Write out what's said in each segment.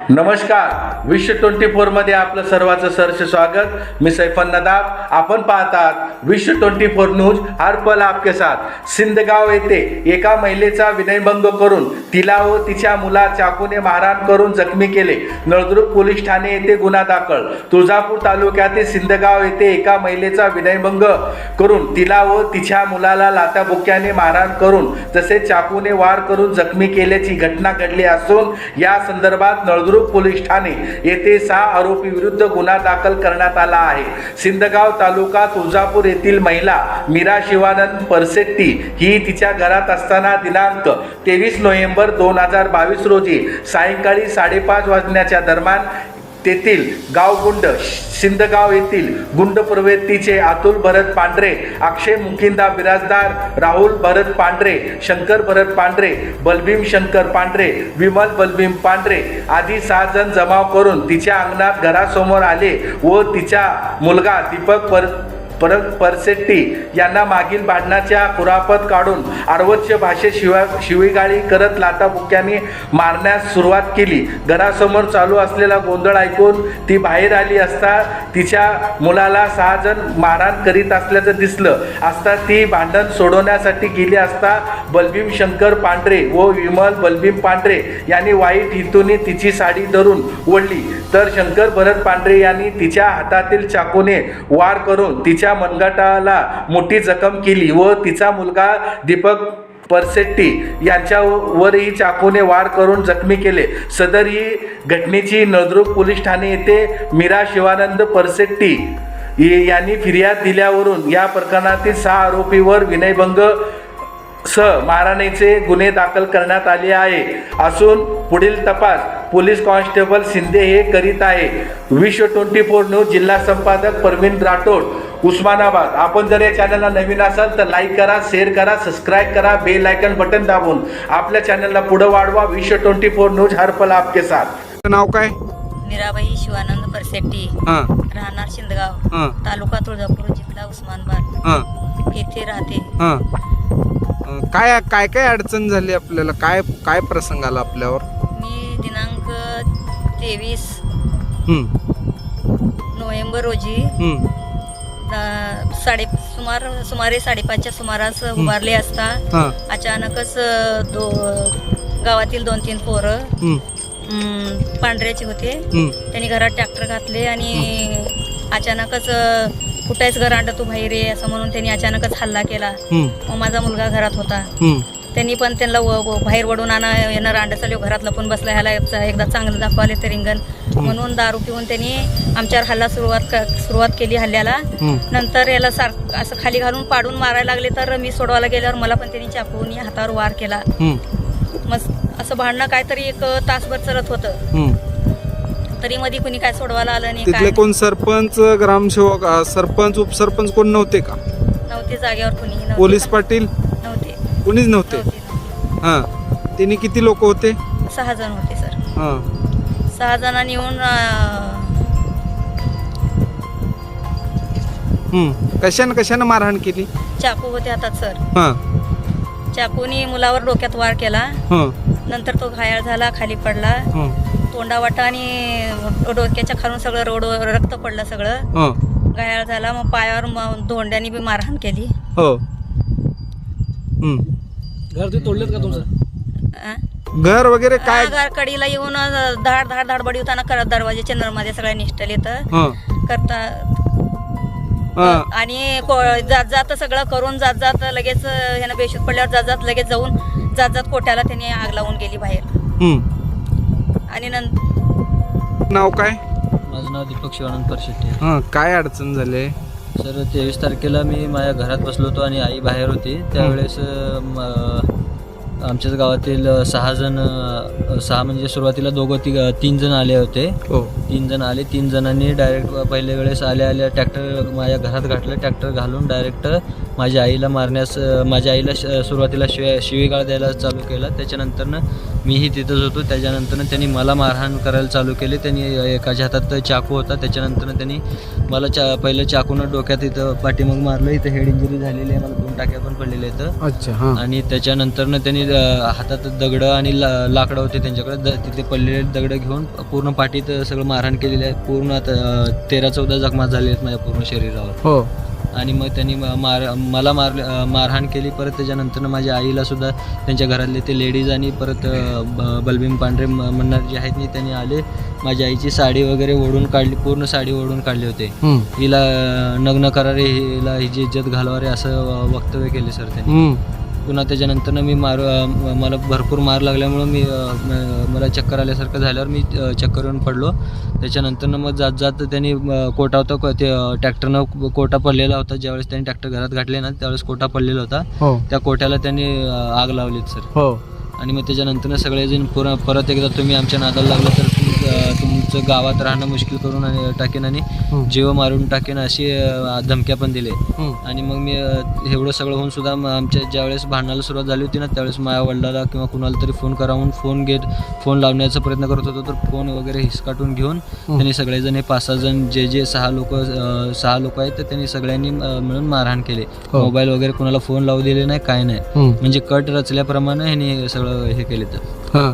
नमस्कार. विश्व ट्वेंटी फोरमध्ये आपलं सर्वांचं सहर्ष स्वागत. मी सैफन नदाब. आपण पाहतात विश्व ट्वेंटी फोर न्यूज हर पल आपके साथ. सिंदगाव येथे एका महिलेचा विनयभंग करून तिला व तिच्या मुला चाकूने मारहाण करून जखमी केले. नळदुर्ग पोलीस ठाणे येथे गुन्हा दाखल. तुळजापूर तालुक्यातील सिंदगाव येथे एका महिलेचा विनयभंग करून तिला व तिच्या मुलाला लाताबुक्याने मारहाण करून तसेच चाकूने वार करून जखमी केल्याची घटना घडली असून या संदर्भात नळदुर्ग पोलीस ठाणे येथे सहा आरोपी विरुद्ध गुन्हा दाखल करण्यात आला आहे. सिंदगाव तालुका तुळजापूर येथील महिला मीरा शिवानंद परसेट्टी ही तिच्या घरात असताना दिनांक तेवीस नोव्हेंबर दोन हजार बावीस रोजी सायंकाळी साडेपाच वाजण्याच्या दरम्यान तेथील गावगुंड शिंदगाव येथील गुंड प्रवृत्तीचे अतुल भरत पांढरे अक्षय मुकिंदा बिराजदार राहुल भरत पांढरे शंकर भरत पांढरे बलभीम शंकर पांढरे विमल बलभीम पांढरे आदी सहा जण जमाव करून तिच्या अंगणात घरासमोर आले व तिचा मुलगा दीपक पर परत परसेट्टी यांना मागील भांडणाच्या कुरापत काढून अर्वच्य भाषेत शिवा शिवीगाळी करत लाताबुक्याने मारण्यास सुरुवात केली. घरासमोर चालू असलेला गोंधळ ऐकून ती बाहेर आली असता तिच्या मुलाला सहा जण मारहाण करीत असल्याचं दिसलं. असता ती भांडण सोडवण्यासाठी गेली असता बलभीम शंकर पांढरे व विमल बलभीम पांढरे यांनी वाईट हेतूने तिची साडी धरून ओढली. तर शंकर भरत पांढरे यांनी तिच्या हातातील चाकूने वार करून तिच्या मनगटाला मोठी जखम केली व तिचा मुलगा दीपक परसेट्टी यांच्यावरही चाकूने वार करून जखमी केले. सदर ही घटनेची नळदुर्ग पोलीस ठाणे येथे मीरा शिवानंद परसेट्टी यांनी फिर्याद दिल्यावरून या प्रकरणातील सहा आरोपीवर विनयभंग स मारहाणीचे गुन्हे दाखल करण्यात आले आहे. असून पुढील तपास पोलीस कॉन्स्टेबल शिंदे हे करीत आहे. विश्व ट्वेंटी फोर न्यूज जिल्हा संपादक परवीन राठोड उस्मानाबाद. आपण जर या चॅनलला नवीन असाल तर लाईक करा शेअर करा सबस्क्राईब करा बेल आयकन बटन दाबून आपल्या चॅनलला पुढे वाढवा. विश्व ट्वेंटी फोर न्यूज हर पल आपके साथ. नाव काय? मीराबाई शिवानंद परसेट्टी. हां. राहणार शिंदगाव. हां. तालुका तुळजापूर जिल्हा उस्मानाबाद. हां. येथे राहते. हां. काय काय काय अडचण झाली आपल्याला? काय काय प्रसंग आला आपल्यावर? मी दिनांक तेवीस हं, नोव्हेंबर रोजी हं, साडे सुमार सुमारे साडेपाचच्या सुमारास उभारले असता हां. अचानकच अ, दो गावातील दोन तीन पोरं अम, पांढऱ्याचे होते. त्यांनी घरात ट्रॅक्टर घातले आणि अचानकच अ, कुठायच घर अंड तू बाहेर ये असं म्हणून त्यांनी अचानकच हल्ला केला. मग माझा मुलगा घरात होता. त्यांनी पण त्यांना बाहेर वडून आणा येणं रांड चालू घरात लपून बसला ह्याला एकदा- चांगलं दाखवाले ते रिंगण. म्हणून दारू पिऊन त्यांनी आमच्यावर हल्ला सुरुवात सुरुवात केली हल्ल्याला. नंतर याला सार असं खाली घालून पाडून मारायला लागले तर मी सोडवायला गेल्यावर मला पण त्यांनी चाकूनी हातावर वार केला. मग असं भांडणं काहीतरी एक तासभर चालत होतं. तरी मध्ये कुणी काय सोडवायला आलं नाही तिथले कोण सरपंच ग्रामसेवक सरपंच उपसरपंच कोण नव्हते का? नव्हते जागेवर कुणी. पोलीस पाटील? कोणीच नव्हते. हां. त्यांनी किती लोक होते? सहा जण होते सर. हां. सहा जणांनी येऊन अं, हं. कशानं कशानं मारहाण केली? चाकू होते हातात सर. हां. चाकूनी मुलावर डोक्यात वार केला. हां. नंतर तो घायाळ झाला खाली पडला. हां. तोंडावाटा आणि डोक्याच्या खालून सगळं रोड रक्त पडलं सगळं. हां. घायाळ झाला मग पायावर धोंड्यानी बी मारहाण केली. हो. हं. घर ते तोडलेत का तुमचं? अं? घर वगैरे काय? हा, कडीला येऊन अं, धाड धाड धाड बडी होताना करत दरवाजेच्या नरमध्ये सगळ्या निष्ठल येतं. हां. करता हां. आणि को- जात जात सगळं करून जात जात लगेच अं, ह्यानं बेशूत पडल्यावर जात जात लगेच जाऊन जात जात कोट्याला त्यांनी आग लावून गेली बाहेर. हं. आणि नंतर नाव काय? माझं नाव दीपक शिवानंद परशेट्टी. हां काय अडचण झाली? सर तेवीस तारखेला मी माझ्या घरात बसलो होतो आणि आई बाहेर होती. त्यावेळेस आमच्याच गावातील सहा जण सहा म्हणजे सुरुवातीला दोघं ती तीन जण आले होते. हो. तीन जण आले. तीन जणांनी डायरेक्ट पहिल्या वेळेस आल्या आल्या ट्रॅक्टर माझ्या घरात घातलं ट्रॅक्टर घालून डायरेक्ट माझ्या आईला मारण्यास माझ्या आईला सुरुवातीला शिव्या शिवीगाळ द्यायला चालू केला. त्याच्यानंतरनं मीही तिथंच होतो. त्याच्यानंतरनं त्यांनी मला मारहाण करायला चालू केली. त्यांनी एकाच्या हातात चाकू होता. त्याच्यानंतरनं त्यांनी मला चा पहिलं चाकूनं डोक्यात इथं पाठीमाग मारलं. इथं हेड इंजुरी झालेली आहे. मला दोन टाक्या पण पडलेल्या आहेत. अच्छा आणि त्याच्यानंतरनं त्यांनी हातात दगडं आणि ला लाकडं होते त्यांच्याकडे. द तिथे पडलेले दगडं घेऊन पूर्ण पाठीत सगळं मारहाण केलेलं आहे. पूर्ण आता तेरा चौदा जखमा झाले आहेत माझ्या पूर्ण शरीरावर. हो. आणि मग त्यांनी मार मला मार मारहाण केली परत त्याच्यानंतरनं माझ्या आईला सुद्धा त्यांच्या घरातले ते लेडीज आणि परत अ, ब- बलभीम पांढरे म्हणणारे जे आहेत नी त्यांनी आले माझ्या आईची साडी वगैरे ओढून काढली पूर्ण साडी ओढून काढली होते. हिला नग्न करारे हिला हिची इज्जत घालवारे असं वक्तव्य केले सर त्यांनी. पुन्हा त्याच्यानंतरनं मी मार मला भरपूर मार लागल्यामुळं मी मला चक्कर आल्यासारखं झाल्यावर मी चक्कर येऊन पडलो. त्याच्यानंतरनं मग जात जात त्यांनी कोटा होता ते ट्रॅक्टरनं कोटा पडलेला होता. ज्यावेळेस त्यांनी ट्रॅक्टर घरात घातले ना त्यावेळेस कोटा पडलेला होता. हो. त्या कोट्याला त्यांनी आग लावलीत सर. हो. आणि मग त्याच्यानंतर सगळेजण पुरा परत एकदा तुम्ही आमच्या नादाला लागला तर तुमचं गावात राहणं मुश्किल करून आणि टाकेन आणि. जीव मारून टाकेन अशी धमक्या पण दिले. आणि मग मी एवढं सगळं होऊन सुद्धा आमच्या ज्यावेळेस भांडणाला सुरुवात झाली होती ना त्यावेळेस माझ्या वडिलाला किंवा कुणाला तरी फोन करावून फोन घेत फोन लावण्याचा प्रयत्न करत होतो तर फोन वगैरे हिसकाटून घेऊन त्यांनी सगळेजण हे पाच सहा जण जे जे सहा लोक सहा लोक आहेत तर त्यांनी सगळ्यांनी मिळून मारहाण केले हो. मोबाईल वगैरे कुणाला फोन लावू दिले नाही काय नाही. म्हणजे कट रचल्याप्रमाणे ह्यांनी सगळं हे केले तर हां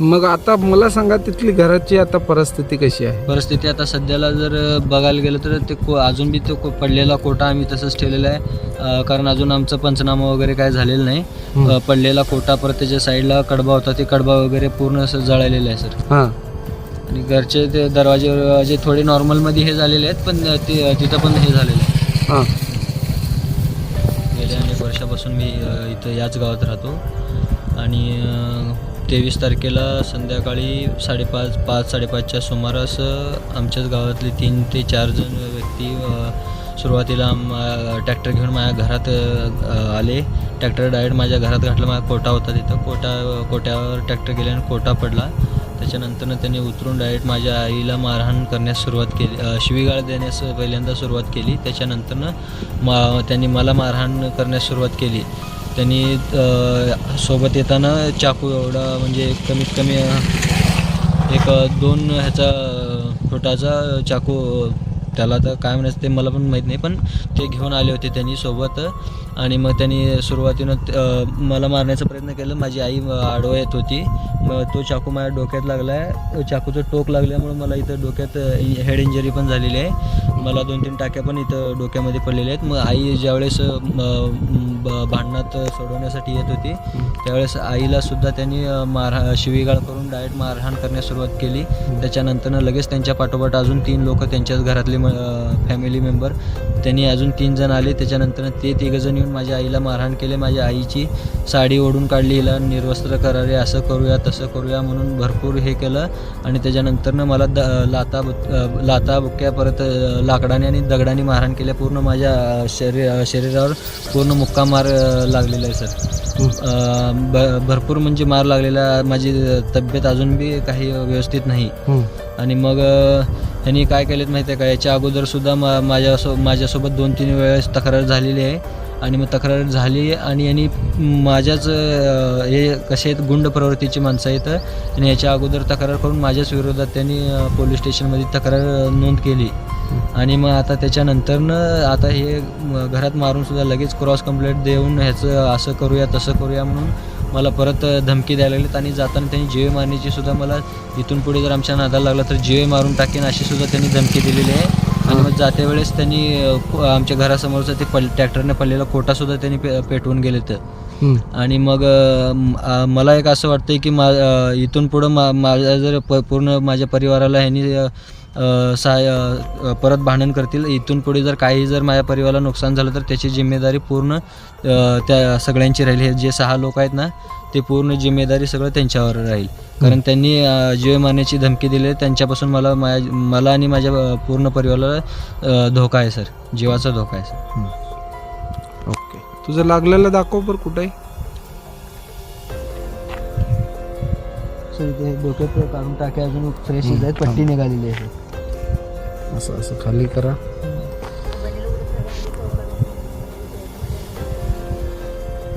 मग आता मला सांगा तिथली घराची आता परिस्थिती कशी आहे? परिस्थिती आता सध्याला जर बघायला गेलं तर ते को अजून बी तो को- पडलेला कोटा आम्ही तसंच ठेवलेला आहे. अ, कारण अजून आमचं पंचनामा वगैरे काय झालेलं नाही. अ, पडलेला कोटा परत त्याच्या साईडला कडबा होता ते कडबा वगैरे पूर्ण असं जळालेलं आहे सर. हां. आणि घरचे ते दरवाजे जे थोडे नॉर्मलमध्ये हे झालेले आहेत पण ते तिथं पण हे झालेलं आहे. हां. गेल्या अनेक वर्षापासून मी अ, इथं याच गावात राहतो. आणि तेवीस तारखेला संध्याकाळी साडेपाच पाच साडेपाचच्या सुमारास आमच्याच गावातले तीन ते चार जण व्यक्ती सुरुवातीला ट्रॅक्टर घेऊन माझ्या घरात आले. ट्रॅक्टर डायरेक्ट माझ्या घरात घातलं माझा कोटा होता तिथं. कोटा कोट्यावर ट्रॅक्टर गेल्याने कोटा पडला. त्याच्यानंतरनं त्यांनी उतरून डायरेक्ट माझ्या आईला मारहाण करण्यास सुरुवात केली. शिवीगाळ देण्यास पहिल्यांदा सुरुवात केली. त्याच्यानंतरनं मा त्यांनी मला मारहाण करण्यास सुरुवात केली. त्यांनी सोबत येताना चाकू एवढा म्हणजे कमीत कमी एक दोन ह्याचा फुटाचा चाकू त्याला तर काय म्हणायचं ते मला पण माहीत नाही पण ते घेऊन आले होते त्यांनी सोबत. आणि मग त्यांनी सुरुवातीनं मला मारण्याचा प्रयत्न केला. माझी आई आडवं येत होती. मग तो चाकू माझ्या डोक्यात लागला आहे चाकूचं टोक लागल्यामुळं मला इथं डोक्यात हेड इंजरी पण झालेली आहे. मला दोन तीन टाक्या पण इथं डोक्यामध्ये पडलेल्या आहेत. मग आई ज्यावेळेस ब- भांडणात सोडवण्यासाठी येत होती. त्यावेळेस आईला सुद्धा त्यांनी मारहा शिवीगाळ करून डायरेक्ट मारहाण करण्यास सुरुवात केली. त्याच्यानंतरनं लगेच त्यांच्या पाठोपाठ अजून तीन लोक त्यांच्याच घरातले म फॅमिली मेंबर त्यांनी अजून तीन जण आले. त्याच्यानंतर ते तिघंजण येऊन माझ्या आईला मारहाण केले. माझ्या आईची साडी ओढून काढली. हिला निर्वस्त्र करावे असं करूया तसं करूया म्हणून भरपूर हे केलं. आणि त्याच्यानंतरनं मला द लाता बुक- लाता बुक्क्या परत लाकडाने आणि दगडाने मारहाण केल्या. पूर्ण माझ्या शरीर शरीरावर पूर्ण मुक्काम मार लागलेला आहे सर. ब भरपूर म्हणजे मार लागलेला माझी तब्येत अजून बी काही व्यवस्थित नाही. आणि मग अ, ह्यांनी काय केलेत माहिती आहे का? याच्या अगोदरसुद्धा मा माझ्यासो माझ्यासोबत दोन तीन वेळेस तक्रार झालेली आहे. आणि मग तक्रार झाली आणि यांनी माझ्याच हे कसे आहेत गुंड प्रवृत्तीची माणसं आहेत. आणि याच्या अगोदर तक्रार करून माझ्याच विरोधात त्यांनी पोलीस स्टेशनमध्ये तक्रार नोंद केली. आणि मग आता त्याच्यानंतरनं आता हे घरात मारून सुद्धा लगेच क्रॉस कंप्लेंट देऊन ह्याचं असं करूया तसं करूया म्हणून मला परत धमकी द्यायला लागलीत आणि जाताना त्यांनी जीवे मारण्याची सुद्धा मला इथून पुढे जर आमच्या नादाला लागला तर जीवे मारून टाकेन अशी सुद्धा त्यांनी धमकी दिलेली आहे आणि मग जात्या वेळेस त्यांनी आमच्या घरासमोरचं ते पल ट्रॅक्टरने पडलेला कोटासुद्धा त्यांनी पे पेटवून गेले तर. आणि मग मला एक असं वाटतं की मा इथून पुढं मा माझ्या जर प पूर्ण माझ्या परिवाराला ह्यांनी अ, परत भांडण करतील. इथून पुढे जर काही जर माझ्या परिवाराला नुकसान झालं तर त्याची जिम्मेदारी पूर्ण त्या सगळ्यांची राहील. हे जे सहा लोक आहेत ना ते पूर्ण जिम्मेदारी सगळं त्यांच्यावर राहील. कारण त्यांनी जीव मारण्याची धमकी दिली आहे. त्यांच्यापासून मला माझ्या मला आणि माझ्या पूर्ण परिवाराला धोका आहे सर. जीवाचा धोका आहे सर. ओके. तुझं लागलेलं दाखव बरं कुठे आहे सर इथे डोक्यात काढून टाके. अजून फ्रेश आहेत. पट्टी निघालेली आहे. असं असं खाली करा.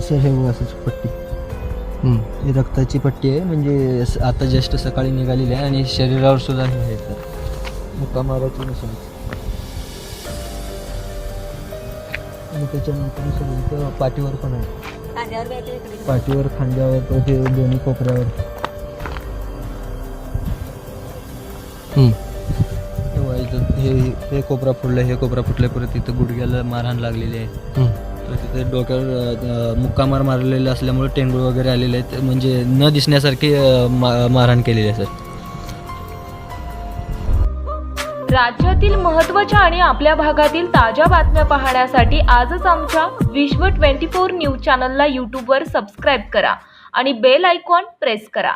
सर हे असं पट्टी. रक्ताची पट्टी आहे म्हणजे आता जस्ट सकाळी निघालेली आहे आणि शरीरावर सुद्धा हे आहे. तर मुका मारायची नसेल आणि त्याच्यानंतर पाठीवर पण आहे. पाठीवर खांद्यावर तर दोन्ही कोपऱ्यावर. हम्म. हे हे कोपरा फुटला हे कोपरा फुटला परत इथं गुडघ्याला मारहाण लागलेली आहे. हम्म. तर तिथे डोक्यावर मुक्कामार मारलेले असल्यामुळे टेंगूळ वगैरे आलेले आहेत. म्हणजे न दिसण्यासारखी मारहाण केलेली आहे सर. राज्यातील महत्त्वाच्या आणि आपल्या भागातील ताज्या बातम्या पाहण्यासाठी आजच आमच्या विश्व ट्वेंटी फोर न्यूज चॅनलला यूट्यूबवर सबस्क्राईब करा आणि बेल आयकॉन प्रेस करा.